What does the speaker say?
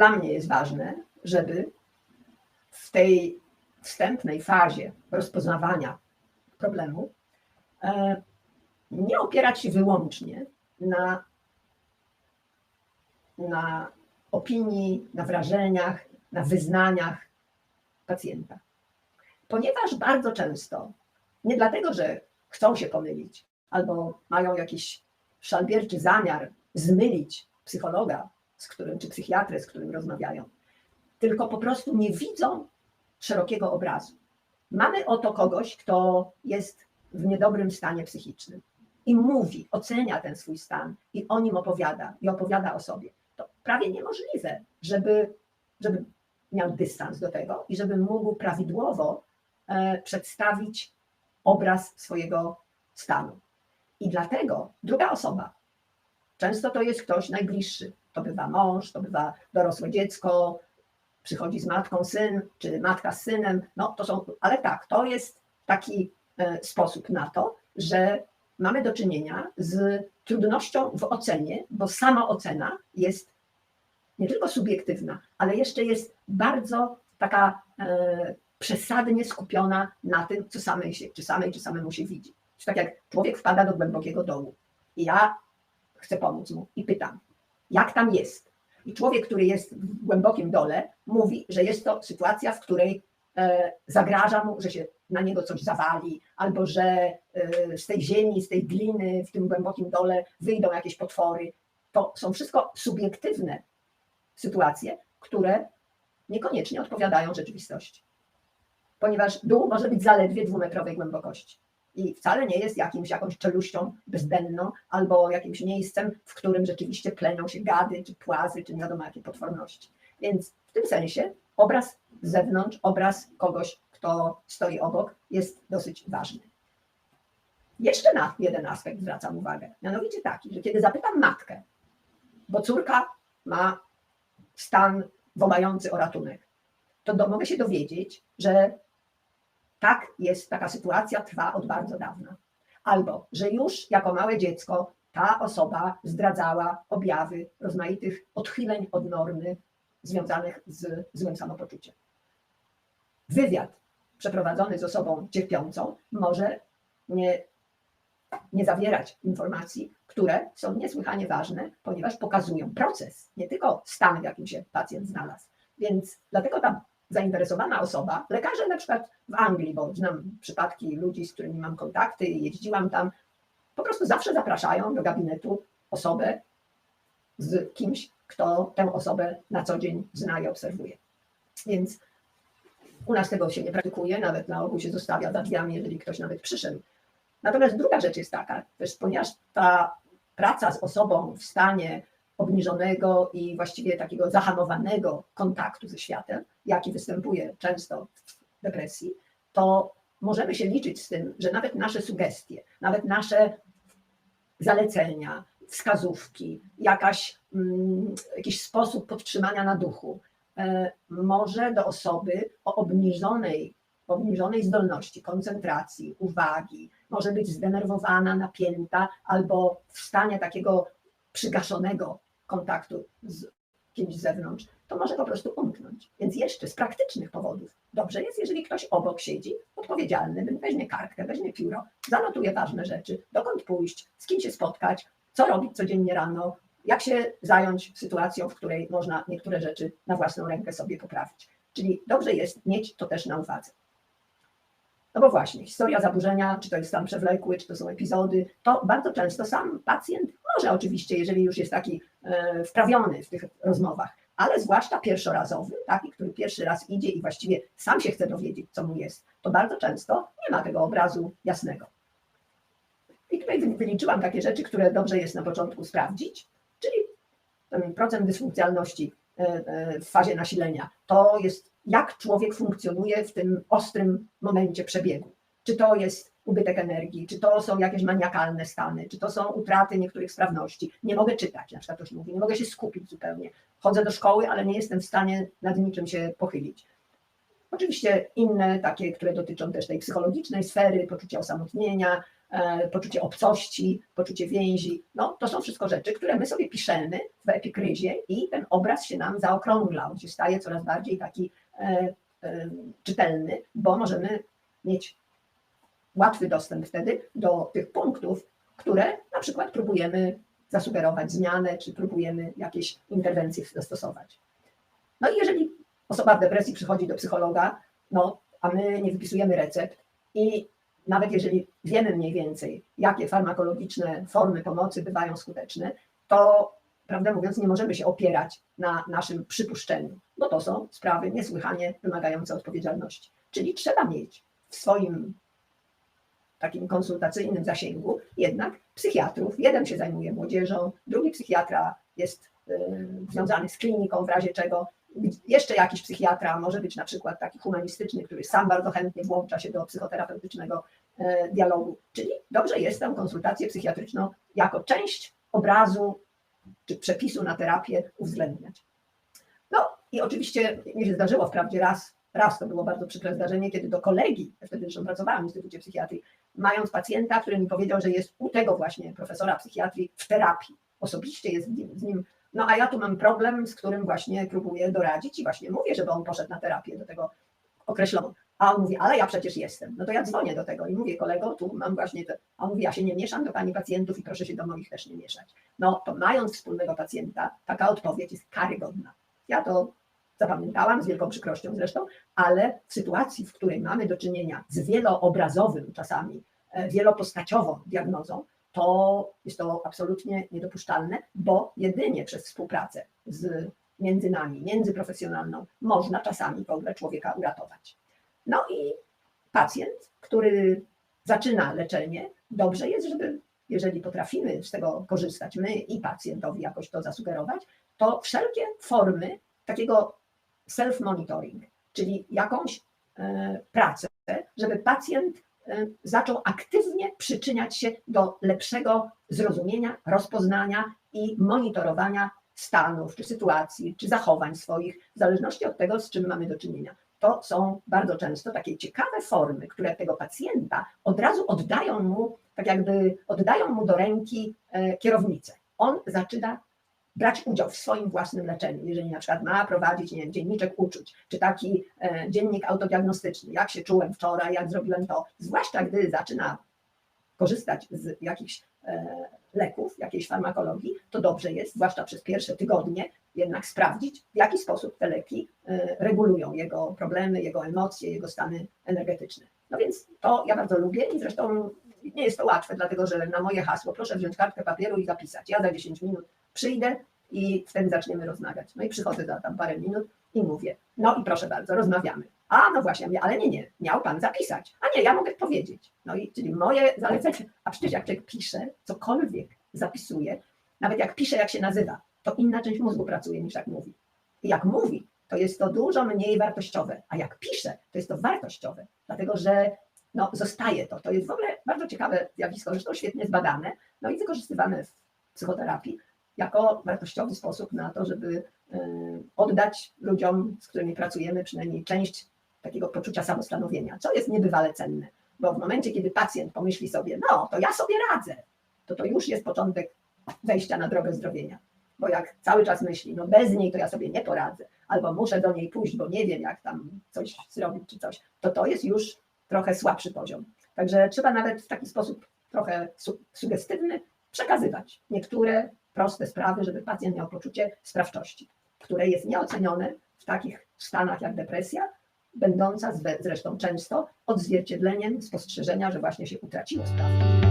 dla mnie jest ważne, żeby w tej wstępnej fazie rozpoznawania problemu e, nie opierać się wyłącznie na, na opinii, na wrażeniach, na wyznaniach pacjenta. Ponieważ bardzo często, nie dlatego, że chcą się pomylić albo mają jakiś szalbierczy zamiar zmylić psychologa, z którym, czy psychiatrę, z którym rozmawiają, tylko po prostu nie widzą szerokiego obrazu. Mamy oto kogoś, kto jest w niedobrym stanie psychicznym i mówi, ocenia ten swój stan i o nim opowiada i opowiada o sobie. To prawie niemożliwe, żeby, żeby miał dystans do tego i żeby mógł prawidłowo e, przedstawić obraz swojego stanu. I dlatego druga osoba, często to jest ktoś najbliższy, to bywa mąż, to bywa dorosłe dziecko, przychodzi z matką syn, czy matka z synem, no to są, ale tak, to jest taki e, sposób na to, że mamy do czynienia z trudnością w ocenie, bo sama ocena jest nie tylko subiektywna, ale jeszcze jest bardzo taka e, przesadnie skupiona na tym, co samej się, czy samej, czy samemu się widzi. Czy tak jak człowiek wpada do głębokiego dołu i ja chcę pomóc mu i pytam, jak tam jest? I człowiek, który jest w głębokim dole, mówi, że jest to sytuacja, w której e, zagraża mu, że się na niego coś zawali, albo że e, z tej ziemi, z tej gliny w tym głębokim dole wyjdą jakieś potwory. To są wszystko subiektywne sytuacje, które niekoniecznie odpowiadają rzeczywistości. Ponieważ dół może być zaledwie dwumetrowej głębokości i wcale nie jest jakimś, jakąś czeluścią bezdenną albo jakimś miejscem, w którym rzeczywiście plenią się gady, czy płazy, czy nie wiadomo jakie potworności. Więc w tym sensie obraz z zewnątrz, obraz kogoś, kto stoi obok, jest dosyć ważny. Jeszcze na jeden aspekt zwracam uwagę, mianowicie taki, że kiedy zapytam matkę, bo córka ma stan wołający o ratunek, to do, mogę się dowiedzieć, że tak jest, taka sytuacja trwa od bardzo dawna. Albo, że już jako małe dziecko ta osoba zdradzała objawy rozmaitych odchyleń od normy związanych z złym samopoczuciem. Wywiad przeprowadzony z osobą cierpiącą może nie, nie zawierać informacji, które są niesłychanie ważne, ponieważ pokazują proces, nie tylko stan, w jakim się pacjent znalazł. Więc dlatego ta zainteresowana osoba, lekarze na przykład w Anglii, bo znam przypadki ludzi, z którymi mam kontakty i jeździłam tam, po prostu zawsze zapraszają do gabinetu osobę z kimś, kto tę osobę na co dzień zna i obserwuje. Więc u nas tego się nie praktykuje, nawet na ogół się zostawia za drzwiami, jeżeli ktoś nawet przyszedł. Natomiast druga rzecz jest taka, też ponieważ ta praca z osobą w stanie obniżonego i właściwie takiego zahamowanego kontaktu ze światem, jaki występuje często w depresji, to możemy się liczyć z tym, że nawet nasze sugestie, nawet nasze zalecenia, wskazówki, jakaś, mm, jakiś sposób podtrzymania na duchu e, może do osoby o obniżonej, obniżonej zdolności koncentracji, uwagi, może być zdenerwowana, napięta albo w stanie takiego przygaszonego kontaktu z kimś z zewnątrz, to może po prostu umknąć. Więc jeszcze z praktycznych powodów dobrze jest, jeżeli ktoś obok siedzi, odpowiedzialny, weźmie kartkę, weźmie pióro, zanotuje ważne rzeczy, dokąd pójść, z kim się spotkać, co robić codziennie rano, jak się zająć sytuacją, w której można niektóre rzeczy na własną rękę sobie poprawić. Czyli dobrze jest mieć to też na uwadze. No bo właśnie, historia zaburzenia, czy to jest stan przewlekły, czy to są epizody, to bardzo często sam pacjent może oczywiście, jeżeli już jest taki wprawiony w tych rozmowach, ale zwłaszcza pierwszorazowy, taki, który pierwszy raz idzie i właściwie sam się chce dowiedzieć, co mu jest, to bardzo często nie ma tego obrazu jasnego. I tutaj wyliczyłam takie rzeczy, które dobrze jest na początku sprawdzić, czyli procent dysfunkcjonalności e, e, w fazie nasilenia. To jest jak człowiek funkcjonuje w tym ostrym momencie przebiegu. Czy to jest ubytek energii, czy to są jakieś maniakalne stany, czy to są utraty niektórych sprawności. Nie mogę czytać, na przykład ktoś mówi, nie mogę się skupić zupełnie. Chodzę do szkoły, ale nie jestem w stanie nad niczym się pochylić. Oczywiście inne, takie, które dotyczą też tej psychologicznej sfery, poczucia osamotnienia, e, poczucie obcości, poczucie więzi. No, to są wszystko rzeczy, które my sobie piszemy w epikryzie i ten obraz się nam zaokrągla, on się staje coraz bardziej taki e, e, czytelny, bo możemy mieć łatwy dostęp wtedy do tych punktów, które na przykład próbujemy zasugerować zmianę, czy próbujemy jakieś interwencje zastosować. No i jeżeli osoba w depresji przychodzi do psychologa, no, a my nie wypisujemy recept i nawet jeżeli wiemy mniej więcej, jakie farmakologiczne formy pomocy bywają skuteczne, to prawdę mówiąc, nie możemy się opierać na naszym przypuszczeniu, bo to są sprawy niesłychanie wymagające odpowiedzialności. Czyli trzeba mieć w swoim takim konsultacyjnym zasięgu jednak psychiatrów. Jeden się zajmuje młodzieżą, drugi psychiatra jest y, związany z kliniką, w razie czego jeszcze jakiś psychiatra, może być na przykład taki humanistyczny, który sam bardzo chętnie włącza się do psychoterapeutycznego y, dialogu. Czyli dobrze jest tę konsultację psychiatryczną jako część obrazu czy przepisu na terapię uwzględniać. No i oczywiście mi się zdarzyło wprawdzie raz, raz to było bardzo przykre zdarzenie, kiedy do kolegi, wtedy zresztą pracowałam w Instytucie Psychiatrii, mając pacjenta, który mi powiedział, że jest u tego właśnie profesora psychiatrii w terapii. Osobiście jest z nim. No a ja tu mam problem, z którym właśnie próbuję doradzić i właśnie mówię, żeby on poszedł na terapię do tego określoną. A on mówi, ale ja przecież jestem. No to ja dzwonię do tego i mówię, kolego, tu mam właśnie to. A on mówi, ja się nie mieszam do pani pacjentów i proszę się do moich też nie mieszać. No to mając wspólnego pacjenta, taka odpowiedź jest karygodna. Ja to zapamiętałam z wielką przykrością zresztą, ale w sytuacji, w której mamy do czynienia z wieloobrazowym czasami, e, wielopostaciową diagnozą, to jest to absolutnie niedopuszczalne, bo jedynie przez współpracę z między nami, międzyprofesjonalną, można czasami w ogóle człowieka uratować. No i pacjent, który zaczyna leczenie, dobrze jest, żeby jeżeli potrafimy z tego korzystać, my i pacjentowi jakoś to zasugerować, to wszelkie formy takiego self-monitoring, czyli jakąś e, pracę, żeby pacjent e, zaczął aktywnie przyczyniać się do lepszego zrozumienia, rozpoznania i monitorowania stanów, czy sytuacji, czy zachowań swoich, w zależności od tego, z czym mamy do czynienia. To są bardzo często takie ciekawe formy, które tego pacjenta od razu oddają mu, tak jakby oddają mu do ręki e, kierownicę. On zaczyna brać udział w swoim własnym leczeniu. Jeżeli na przykład ma prowadzić nie wiem, dzienniczek uczuć, czy taki e, dziennik autodiagnostyczny, jak się czułem wczoraj, jak zrobiłem to, zwłaszcza gdy zaczyna korzystać z jakichś e, leków, jakiejś farmakologii, to dobrze jest, zwłaszcza przez pierwsze tygodnie, jednak sprawdzić, w jaki sposób te leki e, regulują jego problemy, jego emocje, jego stany energetyczne. No więc to ja bardzo lubię i zresztą nie jest to łatwe, dlatego że na moje hasło proszę wziąć kartkę papieru i zapisać. Ja za 10 minut przyjdę i wtedy zaczniemy rozmawiać. No i przychodzę za tam parę minut i mówię, no i proszę bardzo, rozmawiamy. A no właśnie, mówię, ale nie, nie, miał pan zapisać. A nie, ja mogę powiedzieć. No i czyli moje zalecenie, a przecież jak człowiek pisze, cokolwiek zapisuje, nawet jak pisze, jak się nazywa, to inna część mózgu pracuje niż jak mówi. I jak mówi, to jest to dużo mniej wartościowe, a jak pisze, to jest to wartościowe, dlatego że no, zostaje to. To jest w ogóle bardzo ciekawe zjawisko, zresztą świetnie zbadane, no i wykorzystywane w psychoterapii jako wartościowy sposób na to, żeby y, oddać ludziom, z którymi pracujemy, przynajmniej część takiego poczucia samostanowienia, co jest niebywale cenne, bo w momencie, kiedy pacjent pomyśli sobie, no to ja sobie radzę, to to już jest początek wejścia na drogę zdrowienia. Bo jak cały czas myśli, no bez niej to ja sobie nie poradzę, albo muszę do niej pójść, bo nie wiem, jak tam coś zrobić czy coś, to to jest już trochę słabszy poziom. Także trzeba nawet w taki sposób trochę su sugestywny przekazywać niektóre proste sprawy, żeby pacjent miał poczucie sprawczości, które jest nieocenione w takich stanach jak depresja, będąca zresztą często odzwierciedleniem spostrzeżenia, że właśnie się utraciło sprawczość.